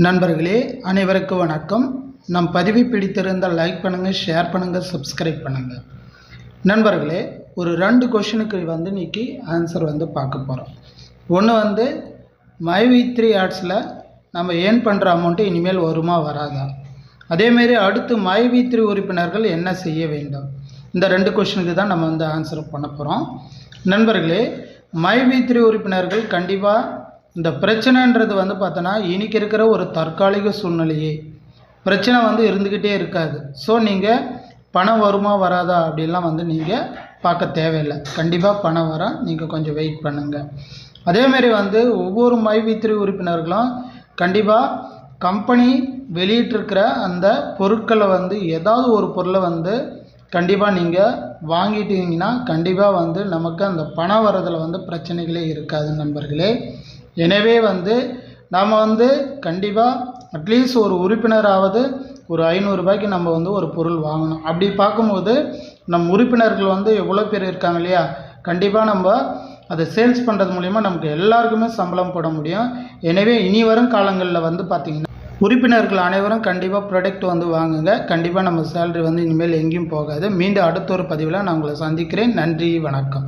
நண்பர்களே அனைவருக்கும் வணக்கம். நம் பதிவை பிடித்திருந்தால் லைக் பண்ணுங்கள் ஷேர் பண்ணுங்கள் சப்ஸ்கிரைப் பண்ணுங்கள் நண்பர்களே ஒரு ரெண்டு கொஷினுக்கு வந்து இன்னைக்கு ஆன்சர் வந்து பார்க்க போகிறோம் ஒன்று வந்து மை வி த்ரீ ஆட்ஸில் நம்ம ஏர்ன் பண்ணுற அமௌண்ட்டு இனிமேல் வருமா வராதா? அதேமாரி அடுத்து மை வி த்ரீ உறுப்பினர்கள் என்ன செய்ய வேண்டும்? இந்த ரெண்டு கொஷினுக்கு தான் நம்ம வந்து ஆன்சர் பண்ண போகிறோம் நண்பர்களே மை வி த்ரீ உறுப்பினர்கள் கண்டிப்பாக இந்த பிரச்சனைன்றது வந்து பார்த்தோன்னா இன்றைக்கி இருக்கிற ஒரு தற்காலிக சூழ்நிலையே. பிரச்சனை வந்து இருந்துக்கிட்டே இருக்காது. ஸோ நீங்கள் பணம் வருமா வராதா அப்படின்லாம் வந்து நீங்கள் பார்க்க தேவையில்லை. கண்டிப்பாக பணம் வர நீங்கள் கொஞ்சம் வெயிட் பண்ணுங்கள் அதேமாரி வந்து ஒவ்வொரு மை உறுப்பினர்களும் கண்டிப்பாக கம்பெனி வெளியிட்டிருக்கிற அந்த பொருட்களை வந்து ஏதாவது ஒரு பொருளை வந்து கண்டிப்பாக நீங்கள் வாங்கிட்டீங்கன்னா கண்டிப்பாக வந்து நமக்கு அந்த பணம் வரதில் வந்து பிரச்சனைகளே இருக்காது நண்பர்களே. எனவே வந்து நாம் வந்து கண்டிப்பாக அட்லீஸ்ட் ஒரு உறுப்பினராவது ஒரு ஐநூறுரூபாய்க்கு நம்ம வந்து ஒரு பொருள் வாங்கணும். அப்படி பார்க்கும்போது நம் உறுப்பினர்கள் வந்து எவ்வளோ பேர் இருக்காங்க இல்லையா? கண்டிப்பாக நம்ம அதை சேல்ஸ் பண்ணுறது மூலிமா நமக்கு எல்லாருக்குமே சம்பளம் போட முடியும். எனவே இனி வரும் காலங்களில் வந்து பார்த்திங்கன்னா உறுப்பினர்கள் அனைவரும் கண்டிப்பாக ப்ராடக்ட் வந்து வாங்குங்க. கண்டிப்பாக நம்ம சேலரி வந்து இனிமேல் எங்கேயும் போகாது. மீண்டும் அடுத்த ஒரு பதிவில் நான் உங்களை சந்திக்கிறேன். நன்றி வணக்கம்.